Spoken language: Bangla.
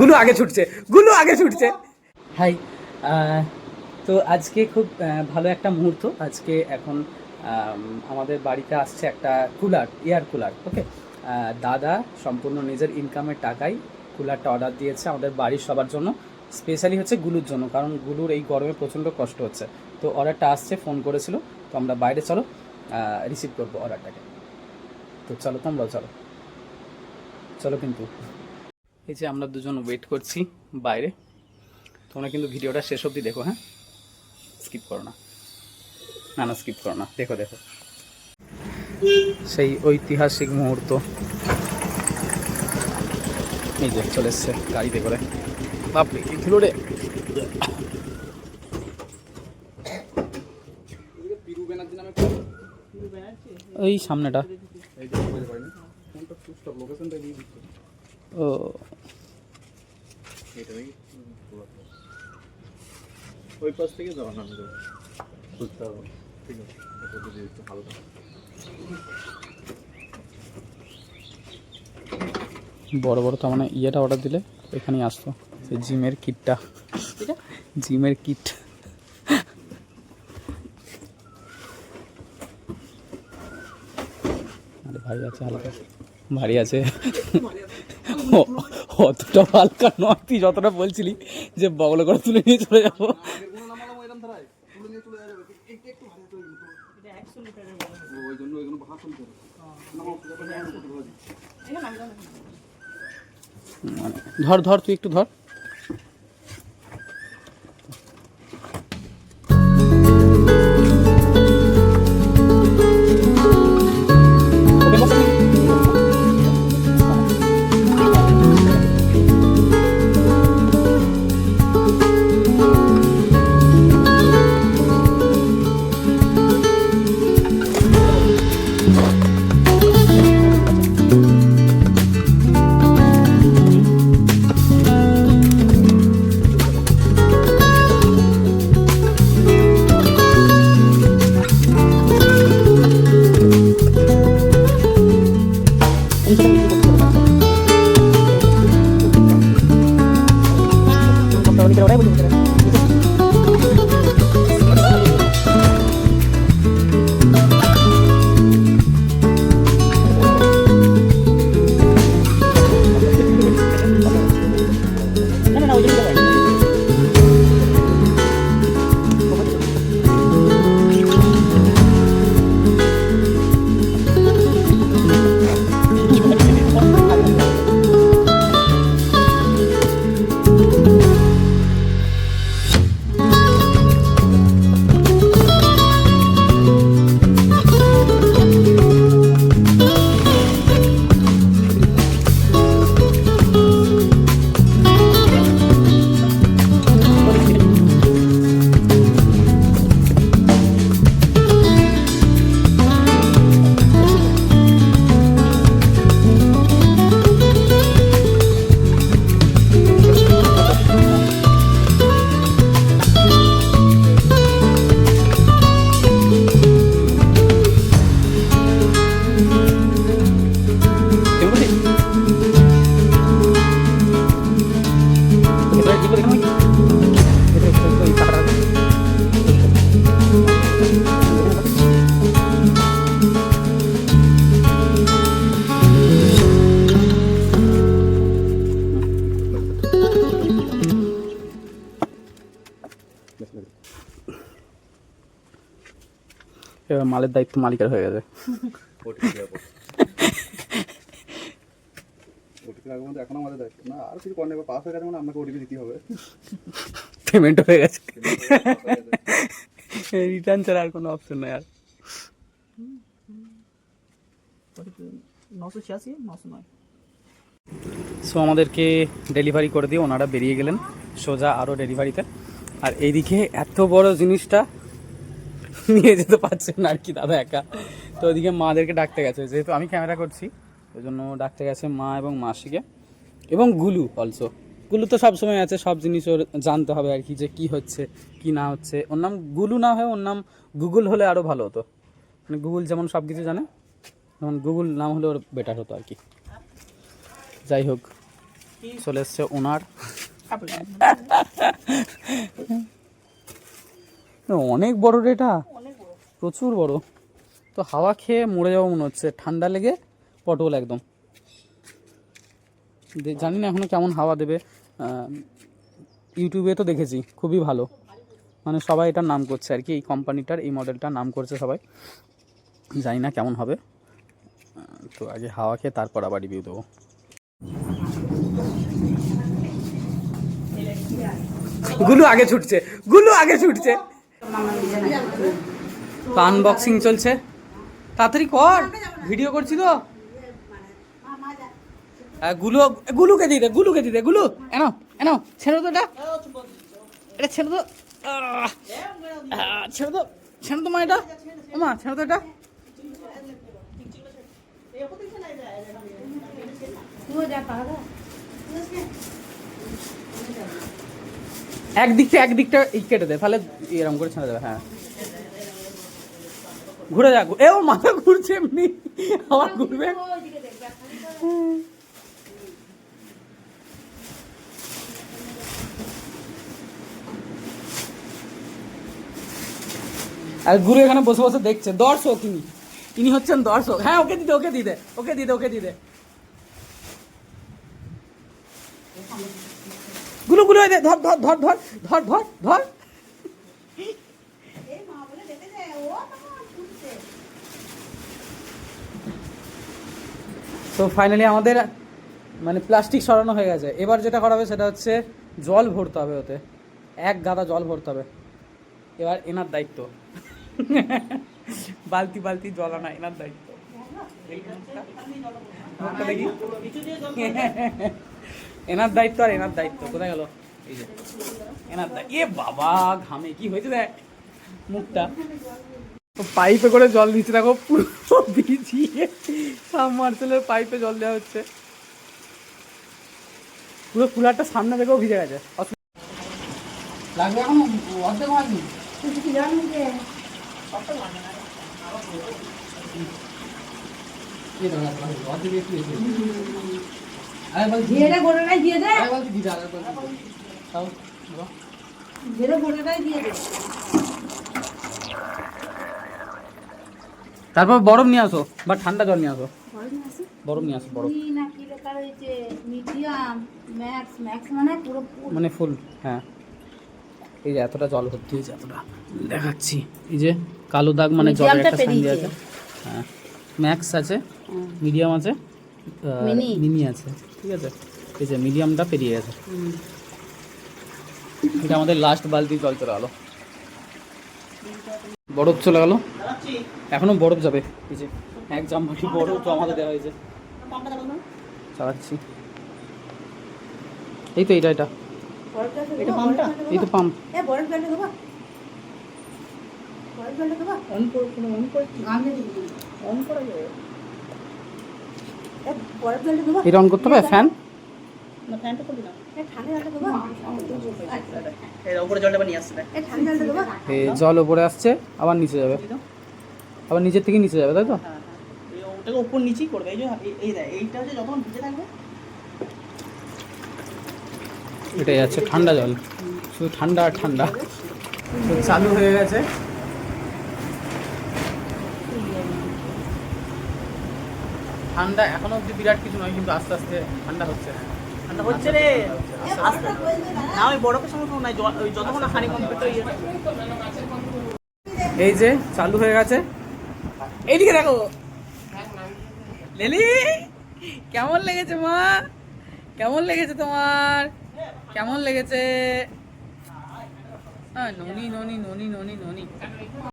গুলু আগে ছুটছে, গুলু আগে ছুটছে। হাই তো আজকে খুব ভালো একটা মুহূর্ত। আজকে এখন আমাদের বাড়িতে আসছে একটা কুলার, এয়ার কুলার ওকে দাদা সম্পূর্ণ নিজের ইনকামের টাকায় কুলারটা অর্ডার দিয়েছে আমাদের বাড়ির সবার জন্য স্পেশালি হচ্ছে গুলুর জন্য, কারণ গুলুর এই গরমে প্রচণ্ড কষ্ট হচ্ছে। তো অর্ডারটা আসছে ফোন করেছিল, তো আমরা বাইরে চলো রিসিভ করব অর্ডারটাকে তো চলো তোমরাও চলো। চলো কিন্তু। এই যে আমরা দুজন ওয়েট করছি বাইরে। তোমরা কিন্তু ভিডিওটা শেষ অবধি দেখো হ্যাঁ? স্কিপ করো না। না না স্কিপ করো না। দেখো দেখো। সেই ঐতিহাসিক মুহূর্ত। এই যে চলে এসছে গাড়িতে করে। বাপরে কি রে। ওই সামনেটা। ও। ওই পাশ থেকে বুঝতে হবে ঠিক আছে একটু হালকা। বড় বড় তো মানে ইয়েটা অর্ডার দিলে এখানেই আসতো সেই জিমের কিটটা। জিমের কিট। আরে ভারী আছে হালকা। ভারী আছে। অতটা হালকা নয়, তুই যতটা বলছিলি যে বগলে করে তুলে নিয়ে চলে যাব। মানে ধর ধর, তুই একটু ধর। এবার মালের দায়িত্ব মালিকের হয়ে গেছে। ওটিপি মধ্যে এখন আমাদের দায়িত্ব না আর কিছু পাস হয়ে গেছে মানে আপনাকে ওটিপি দিতে হবে। পেমেন্ট হয়ে গেছে। রিটার্ন ছাড়া আর কোনো অপশন নেই আর। নশো ছিয়াশি নশো নয়। সো আমাদেরকে ডেলিভারি করে দিয়ে ওনারা বেরিয়ে গেলেন সোজা আরও ডেলিভারিতে আর এইদিকে এত বড় জিনিসটা নিয়ে যেতে পারছেন আর কি দাদা একা। তো ওইদিকে মাদেরকে ডাকতে গেছে যেহেতু আমি ক্যামেরা করছি ওই জন্য ডাকতে গেছে মা এবং মাসিকে। এবং গুলু অলসো গুলু তো সব সময় আছে, সব জিনিস ওর জানতে হবে আর কি যে কি হচ্ছে, কি না হচ্ছে। ওর নাম গুলু না হয়ে ওর নাম গুগল হলে আরও ভালো হতো। মানে গুগল যেমন সব কিছু জানে যেমন গুগল নাম হলে ওর বেটার হতো আর কি। যাই হোক, চলে এসছে ওনার। অনেক বড় রে এটা। প্রচুর বড়। তো হাওয়া খেয়ে মরে যাব মনে হচ্ছে। ঠান্ডা লেগে পটল একদম। জানি না এখনও কেমন হাওয়া দেবে। ইউটিউবে তো দেখেছি, খুবই ভালো। মানে সবাই এটার নাম করছে আর কি, এই কোম্পানিটার, এই মডেলটার নাম করছে সবাই। জানি না কেমন হবে। তো আগে হাওয়া খেয়ে তারপর আবার রিভিউ দেবো। গুলু আগে ছুটছে, গুলু আগে ছুটছে। আনবক্সিং চলছে। তাড়াতাড়ি কর ভিডিও করছি তো। গুলু, গুলুকে দিতে গুলুকে দিতে গুলু। এনো এনো, ছেড়ে তো এটা। এটা ছেড়ে তো ছেড়ে তো ছেড়ে তো মা এটা। মা, ছেড়ে তো এটা। একদিকটা একদিকটা এই কেটে দে তাহলে এরকম করে ছেড়ে দেবে হ্যাঁ। ঘুরে যা, এ ও মাথা ঘুরছে এমনি। আবার ঘুরবে। আর গুরু এখানে বসে বসে দেখছে। দর্শক ইনি। ইনি হচ্ছেন দর্শক। হ্যাঁ ওকে দিতে ওকে দিতে ওকে দিতে ওকে দিতে। গুলো গুলো ধর ধর ধর ধর ধর ধর ধর। তো ফাইনালি আমাদের মানে প্লাস্টিক সরানো হয়ে গেছে। এবার যেটা করা হবে সেটা হচ্ছে জল ভরতে হবে ওতে। এক গাদা জল ভরতে হবে। এবার এনার দায়িত্ব। বালতি বালতি জল আনা এনার দায়িত্ব। এনার দায়িত্ব আর এনার দায়িত্ব, কোথায় গেল? এই যে, এনার দায়িত্ব এ বাবা, ঘামে, কি হয়েছে দেখ? মুখটা। পাইপে করে জল দিচ্ছে, দেখো, পুরো ভিজিয়ে সাবমার্সেলের পাইপে জল দেওয়া হচ্ছে। পুরো কুলারটা সামনে থেকেও ভিজে গেছে। লাগবে এখন? অর্ধেক তারপর বরফ নিয়ে আসো বা ঠান্ডা জল নিয়ে আসো। বরফ নিয়ে আসো? বরফ মানে। মানে ফুল হ্যাঁ। এই যে এতটা জল ভর্তি হয়েছে এতটা দেখাচ্ছি এই যে কালো দাগ মানে জলের একটা সাইন আছে। হ্যাঁ ম্যাক্স আছে মিডিয়াম আছে? মিনি। আছে ঠিক আছে? এই যে মিডিয়ামটা পেরিয়ে গেছে। এটা আমাদের লাস্ট বালতি জল চলে গেলো। বরফ চলে গেল। এখনও বরফ যাবে। এই যে এক জামবাটি বরফ জমাতে দেওয়া হয়েছে। চালাচ্ছি। এই তো এটা। এটা এই তো। পাম্প এ বরফ জলটা দেবো বরফ জলটা দেবো অন করে অন করে অন করে দেবো এ বরফ জলটা দেবো এটা অন করতে হবে ফ্যান না ফ্যানটা করবি না জল উপরে আসছে আবার নিচে যাবে। আবার নিচের থেকে নিচে যাবে তাই তো? হ্যাঁ, হ্যাঁ। এই ওটাকে উপর নিচেই করবে। এই যে এই- এই এইটা হচ্ছে যখন ভিজে থাকবে এটাই যাচ্ছে ঠান্ডা জল। শুধু ঠান্ডা আর ঠান্ডা। চালু হয়ে গেছে। ঠান্ডা এখনও অব্দি বিরাট কিছু নয় কিন্তু আস্তে আস্তে ঠান্ডা হচ্ছে। ঠান্ডা হচ্ছে রে। আস্তে। না ওই বরফের সমস্যা নাই যতক্ষণ হানি কমপ্লিট হয়ে এই যে চালু হয়ে গেছে। এইদিকে দেখো। লেলি কেমন লেগেছে মা? কেমন লেগেছে তোমার? কেমন লেগেছে? ননি ননি ননি ননি ননি।